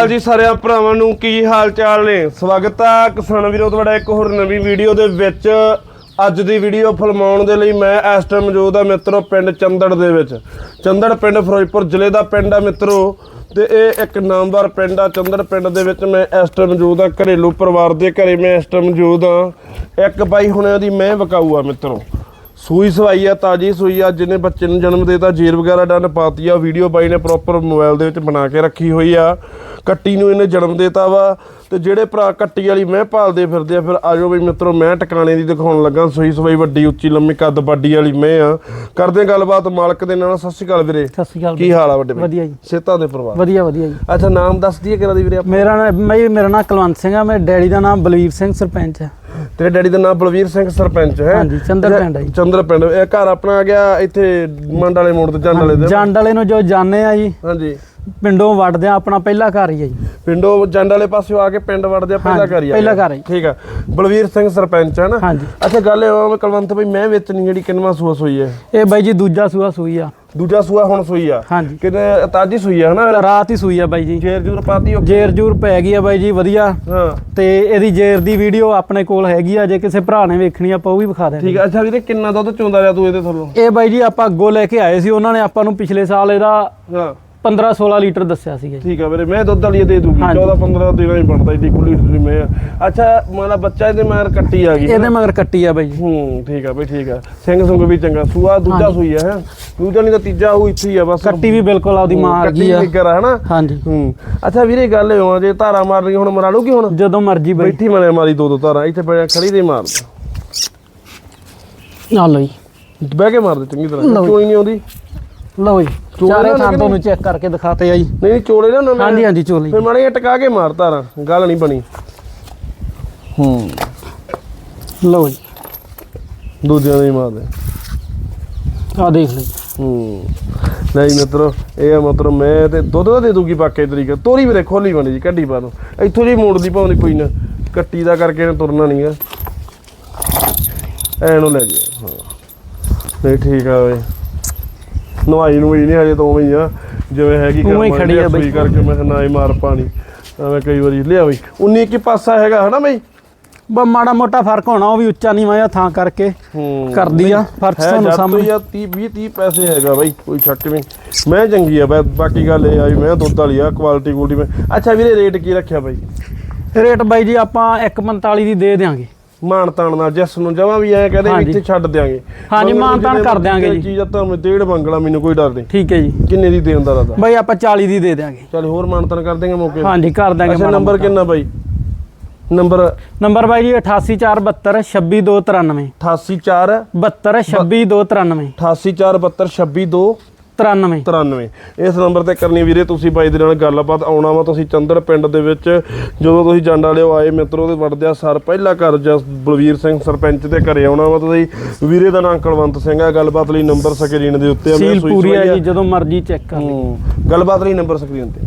ਹਾਲ ਜੀ ਸਾਰਿਆਂ ਭਰਾਵਾਂ ਨੂੰ ਕੀ ਹਾਲ ਚਾਲ ਨੇ? ਸਵਾਗਤ ਆ ਕਿਸਾਨ ਵੀਰੋ ਤੁਹਾਡਾ ਇੱਕ ਹੋਰ ਨਵੀਂ ਵੀਡੀਓ ਦੇ ਵਿੱਚ। ਅੱਜ ਦੀ ਵੀਡੀਓ ਫਿਲਮਾਉਣ ਦੇ ਲਈ ਮੈਂ ਇਸ ਟਾਈਮ ਮੌਜੂਦ ਆ ਮਿੱਤਰੋ ਪਿੰਡ ਚੰਦੜ ਦੇ ਵਿੱਚ। ਚੰਦੜ ਪਿੰਡ ਫਿਰੋਜ਼ਪੁਰ ਜ਼ਿਲ੍ਹੇ ਦਾ ਪਿੰਡ ਆ ਮਿੱਤਰੋ। ਤੇ ਇਹ ਇੱਕ ਨਾਮਵਰ ਪਿੰਡ ਆ, ਚੰਦੜ ਪਿੰਡ ਦੇ ਵਿੱਚ ਮੈਂ ਇਸ ਟਾਈਮ ਮੌਜੂਦ ਆ। ਘਰੇਲੂ ਪਰਿਵਾਰ ਦੇ ਘਰੇ ਮੈਂ ਇਸ ਟਾਈਮ ਮੌਜੂਦ ਆ। ਇੱਕ ਬਾਈ ਹੁਣਿਆਂ ਦੀ ਮੈਂ ਵਕਾਊ ਆ ਮਿੱਤਰੋ। ਸੂਈ ਸਵਾਈ ਆ ਤਾਜੀ ਸੂਈ ਆ ਜਿਹਨੇ ਬੱਚੇ ਨੂੰ ਜਨਮ ਦੇਤਾ ਜੀਰ ਵਗੈਰਾ ਡਨ ਪਾਤੀ ਆ ਵੀਡੀਓ ਬਾਈ ਨੇ ਪ੍ਰੋਪਰ ਮੋਬਾਈਲ ਦੇ ਵਿੱਚ ਬਣਾ ਕੇ ਰੱਖੀ ਹੋਈ ਆ। ਕੱਟੀ ਨੂੰ ਇਹਨੇ ਜਨਮ ਦੇਤਾ ਵਾ। ਤੇ ਜਿਹੜੇ ਭਰਾ ਕੱਟੀ ਵਾਲੀ ਮੈਂ ਭਾਲਦੇ ਫਿਰਦੇ ਆ ਫਿਰ ਆਜੋ ਬਈ ਮਿੱਤਰੋ ਮੈਂ ਟਿਕਾਣੇ ਦੀ ਦਿਖਾਉਣ ਲੱਗਾ ਸੂਈ ਸਵਾਈ ਵੱਡੀ ਉੱਚੀ ਲੰਮੀ ਕੱਦ ਵੱਡੀ ਵਾਲੀ ਮੈਂ ਆ। ਕਰਦੇ ਹਾਂ ਗੱਲਬਾਤ ਮਾਲਕ ਦੇ ਨਾਲ। ਸਤਿ ਸ਼੍ਰੀ ਅਕਾਲ ਵੀਰੇ। ਸਤਿ ਸ਼੍ਰੀ ਅਕਾਲ ਕੀ ਹਾਲ ਆ ਵੱਡੇ ਬਈ? ਵਧੀਆ ਜੀ। ਸੇਤਾਂ ਦੇ ਪਰਿਵਾਰ। ਵਧੀਆ ਵਧੀਆ ਜੀ। ਅੱਛਾ ਨਾਮ ਦੱਸ ਦਈਏ ਕਿਹੜਾ ਦੀ ਵੀਰੇ? ਮੇਰਾ ਨਾਮ ਮੈਂ ਮੇਰਾ ਨਾਮ ਕੁਲਵੰਤ ਸਿੰਘ ਆ। ਮੇਰੇ ਡੈਡੀ ਦਾ ਨਾਮ ਬਲਵੀਰ ਸਿੰਘ ਸਰਪੰਚ ਹੈ ਤੇਰੇ ਡੈਡੀ ਦਾ ਨਾਮ ਬਲਵੀਰ ਸਿੰਘ ਸਰਪੰਚ ਹੈ। ਹਾਂਜੀ, ਚੰਦਰ ਪਿੰਡ ਜੀ। ਚੰਦਰ ਪਿੰਡ ਇਹ ਘਰ ਆਪਣਾ ਆ ਗਿਆ ਇੱਥੇ ਮੰਡ ਵਾਲੇ ਮੋੜ ਤੇ ਜੰਡ ਵਾਲੇ ਦੇ। ਜੰਡ ਵਾਲੇ ਨੂੰ ਜੋ ਜਾਣੇ ਆ ਜੀ। ਹਾਂਜੀ। ਪਿੰਡੋਂ ਵੜਦੇ ਆ ਆਪਣਾ ਪਹਿਲਾ ਘਰ ਹੀ ਹੈ ਜੀ। ਪਿੰਡੋਂ ਜੰਡ ਵਾਲੇ ਪਾਸਿਓਂ ਆ ਕੇ ਪਿੰਡ ਵੜਦੇ ਆ ਪਹਿਲਾ ਹਾਂਜੀ, ਘਰ ਹੀ ਆ ਪਹਿਲਾ ਗਿਆ। ਘਰ ਹੈ। ਠੀਕ ਆ। ਬਲਵੀਰ ਸਿੰਘ ਸਰਪੰਚ ਹੈ ਨਾ? ਹਾਂਜੀ। ਅੱਛਾ ਗੱਲ ਇਹ ਆ ਕਲਵੰਤ ਬਈ ਮੈਂ ਵੇਚਣੀ ਜਿਹੜੀ ਕਿੰਨਵਾਂ ਸੂਆ ਸੂਈ ਹੈ? ਇਹ ਬਾਈ ਜੀ ਦੂਜਾ ਸੂਆ ਸੂਈ ਆ। ਦੂਜਾ ਸੂਆ ਹੁਣ ਸੂਈ ਆ। ਹਾਂਜੀ। ਕਿੰਨੇ ਤਾਜੀ ਸੂਈ ਆ ਹਨਾ? ਰਾਤ ਹੀ ਸੂਈ ਆ ਬਾਈ ਜੀ। ਜੇਰ ਜੂਰ ਪਾਤੀ ਹੋ ਜੇਰ ਜੂਰ ਪੈ ਗਈ ਆ ਬਾਈ ਜੀ ਵਧੀਆ। ਹਾਂ। ਤੇ ਇਹਦੀ ਜੇਰ ਦੀ ਵੀਡੀਓ ਆਪਣੇ ਕੋਲ ਹੈਗੀ ਆ ਜੇ ਕਿਸੇ ਭਰਾ ਨੇ ਵੇਖਣੀ ਆ ਆਪਾਂ ਉਹ ਵੀ ਵਿਖਾ ਦੇਣੀ ਠੀਕ ਆ। ਅੱਛਾ ਵੀਰੇ ਕਿੰਨਾ ਦੁੱਧ ਚੋਂਦਾ ਰਿਹਾ ਤੂੰ ਇਹਦੇ ਥੱਲੋਂ? ਇਹ ਬਾਈ ਜੀ ਆਪਾਂ ਅੱਗੋਂ ਲੈ ਕੇ ਆਏ ਸੀ ਉਹਨਾਂ ਨੇ ਆਪਾਂ ਨੂੰ ਪਿਛਲੇ ਸਾਲ ਇਹਦਾ ਹਾਂ। 15 16 ਲੀਟਰ ਦੱਸਿਆ ਸੀਗਾ ਜੀ। ਠੀਕ ਆ ਵੀਰੇ ਮੈਂ ਦੁੱਧ ਵਾਲੀ ਦੇ ਦੂੰਗੀ। ਹਾਂਜੀ। 14 15 ਦੇਣਾ ਹੀ ਬਣਦਾ ਏਡੀ ਕੁ ਲੀਟਰ ਮੈਂ। ਆ। ਅੱਛਾ ਮਾਲਾ ਬੱਚਾ ਇਹਦੇ ਮਗਰ ਕੱਟੀ ਆ ਗਈ। ਇਹਦੇ ਮਗਰ ਕੱਟੀ ਆ ਬਾਈ ਜੀ। ਹੂੰ ਠੀਕ ਆ ਬਈ ਠੀਕ ਆ। ਸਿੰਘ ਸੁੰਗ ਵੀ ਚੰਗਾ। ਸੂਆ ਦੂਜਾ ਹਾਂਜੀ। ਸੂਈ ਆ ਹੈ? ਦੂਜਾ ਨਹੀਂ ਤਾਂ ਤੀਜਾ ਉਹ ਇੱਥੇ ਹੀ ਆ ਬਸ। ਕੱਟੀ ਵੀ ਬਿਲਕੁਲ ਆਪਦੀ ਮਾਂ ਵਰਗੀ ਆ। ਫਿਕਰ ਆ ਹਨਾ? ਹਾਂਜੀ। ਹੂੰ। ਅੱਛਾ ਵੀਰੇ ਗੱਲ ਇਹ ਹੋ ਜੇ ਧਾਰਾ ਮਾਰ ਲਈ ਹੁਣ ਮਰਾ ਲੂਗੀ ਹੁਣ? ਜਦੋਂ ਮਰਜ਼ੀ ਬਾਈ। ਬੈਠੀ ਮਰੇ ਮਾਰੀ ਦੋ ਦੋ ਧਾਰਾਂ ਇੱਥੇ ਬੜਿਆ ਖੜੀ ਦੇ ਮਾਰ। ਆ ਲਓ ਜੀ। ਬਹਿ ਕੇ ਮਾਰ ਦੇ ਚੰਗੀ ਤਰ੍ਹਾਂ। ਲਓ। ਕੋਈ ਨਹੀਂ ਆਉਂਦੀ? ਲਓ ਜੀ ਚਾਰੇ ਥਾਂ? ਤੁਹਾਨੂੰ ਚੈੱਕ ਕਰਕੇ ਦਿਖਾਤੇ ਆ ਜੀ। ਨਹੀਂ ਨਹੀਂ ਚੋਲੇ ਨਾ ਉਹਨਾਂ ਹਾਂਜੀ ਹਾਂਜੀ ਚੋਲੀ ਫਿਰ ਮਾੜੇ ਜਿਹਾ ਟਕਾ ਕੇ ਮਾਰ ਧਾਰਾਂ ਗੱਲ ਨਹੀਂ ਬਣੀ। ਹੂੰ। ਲਓ ਜੀ। ਦੂਜਿਆਂ ਦੇ ਮਾਰ ਦੇ। ਆ ਦੇਖ ਜੀ। ਹੂੰ। ਨਹੀਂ ਮਿੱਤਰੋ ਇਹ ਆ ਮਤਲਬ ਮੈਂ ਤੇ ਦੁੱਧ ਦਾ ਦੇ ਦੂਗੀ ਬਾਕੇ ਤਰੀਕਾ ਤੋਰੀ ਵੀਰੇ ਖੋਲੀ ਬਣੀ ਜੀ ਕੱਢੀ ਪਾ ਦੋ। ਇੱਥੋਂ ਜੀ ਮੋੜਦੀ ਪਾਉਂਦੀ ਕੋਈ ਨਾ ਕੱਟੀ ਦਾ ਕਰਕੇ ਇਹਨੇ ਤੁਰਨਾ ਨਹੀਂਗਾ ਐ ਨੂੰ ਲੈ ਜੀ ਹਾਂ। ਨਹੀਂ ਠੀਕ ਆ ਵੇ ਨਵਾਈ ਨੂੰ ਵੀ ਨਹੀਂ ਹਜੇ ਤੋਂ ਹੀ ਆ। ਜਿਵੇਂ ਹੈਗੀ ਉਵੇਂ ਕਰਮਾਂ ਖੜੀ ਆ ਬਈ। ਕਰਕੇ ਮੈਂ ਨਾ ਹੀ ਮਾਰ ਪਾਣੀ। ਐਵੇਂ ਕਈ ਵਾਰੀ ਲਿਆ ਬਈ। 19 ਕੀ ਪਾਸਾ ਹੈਗਾ ਹਨਾ ਬਈ? ਬਸ ਮਾੜਾ ਮੋਟਾ ਫ਼ਰਕ ਹੋਣਾ ਉਹ ਵੀ ਉੱਚਾ ਨਹੀਂ ਆ ਥਾਂ ਕਰਕੇ ਕਰਦੀ ਆ ਫ਼ਰਕ ਤੁਹਾਨੂੰ ਸਾਹਮਣੇ। ਆ 30 20 30 ਪੈਸੇ ਹੈਗਾ ਬਾਈ ਕੋਈ ਸ਼ੱਕ ਨਹੀਂ। ਮੈਂ ਚੰਗੀ ਆ ਬਾ- ਬਾਕੀ ਗੱਲ ਇਹ ਆ ਵੀ ਮੈਂ ਦੁੱਧ ਵਾਲੀ ਆ ਕੁਆਲਿਟੀ ਕੁਆਲਿਟੀ ਮੈਂ ਅੱਛਾ ਵੀਰੇ ਰੇਟ ਕੀ ਰੱਖਿਆ ਬਾਈ? ਰੇਟ ਬਾਈ ਜੀ ਆਪਾਂ 145 ਦੀ ਦੇ ਦਿਆਂਗੇ। ਮਾਨ ਤਾਨ ਨਾਲ ਜਿਸ ਨੂੰ ਜਮਾ ਵੀ ਐ ਕਹਦੇ ਵੀ। ਇੱਥੇ ਛੱਡ ਦਿਆਂਗੇ। ਹਾਂਜੀ, ਮਾਨ ਤਾਨ ਕਰ ਦਿਆਂਗੇ ਜੀ। ਚੀਜ਼ ਤਾਂ ਮੈਂ ਡੇਢ ਮੰਗਲਾ ਮੈਨੂੰ ਕੋਈ ਡਰ ਨਹੀਂ। ਠੀਕ ਹੈ ਜੀ। ਕਿੰਨੇ ਦੀ ਦੇਣ ਦਾ ਰਦਾ ਬਾਈ ਆਪਾਂ 40 ਦੀ ਦੇ ਦਿਆਂਗੇ। ਚੱਲ ਹੋਰ ਮਾਨ ਤਾਨ ਕਰ ਦੇਂਗੇ ਮੌਕੇ। ਹਾਂਜੀ ਕਰ ਦਿਆਂਗੇ ਅੱਛਾ ਨੰਬਰ। ਕਿੰਨਾ ਬਾਈ? ਨੰਬਰ? ਨੰਬਰ ਬਾਈ ਜੀ 88472 26293 884 72 26293 88472 93 93 ਇਸ ਨੰਬਰ ਤੇ ਕਰਨੀ ਵੀਰੇ ਤੁਸੀਂ ਬਾਈ ਦੇ ਨਾਲ ਗੱਲਬਾਤ ਆਉਣਾ ਵਾ ਤੁਸੀਂ ਚੰਦਰ ਪਿੰਡ ਦੇ ਵਿੱਚ। ਜਦੋਂ ਤੁਸੀਂ ਜੰਡ ਵਾਲਿਓ ਆਏ ਮਿੱਤਰੋ ਦੇ ਵੜਦਿਆ ਸਰ ਪਹਿਲਾ ਘਰ ਜਸ ਬਲਵੀਰ ਸਿੰਘ ਸਰਪੰਚ ਦੇ ਘਰੇ ਆਉਣਾ ਵਾ ਤੁਸੀਂ। ਵੀਰੇ ਦਾ ਨਾਮ ਕੁਲਵੰਤ ਸਿੰਘ ਆ ਗੱਲਬਾਤ ਲਈ ਨੰਬਰ ਸਕਰੀਨ ਦੇ ਉੱਤੇ ਆ। ਸੀਲ ਸੂਈ ਪੂਰੀ ਆ। ਜੀ ਜਦੋਂ ਮਰਜ਼ੀ ਚੈੱਕ ਕਰ ਲਓ ਗੱਲਬਾਤ ਲਈ ਨੰਬਰ ਸਕਰੀਨ ਤੇ।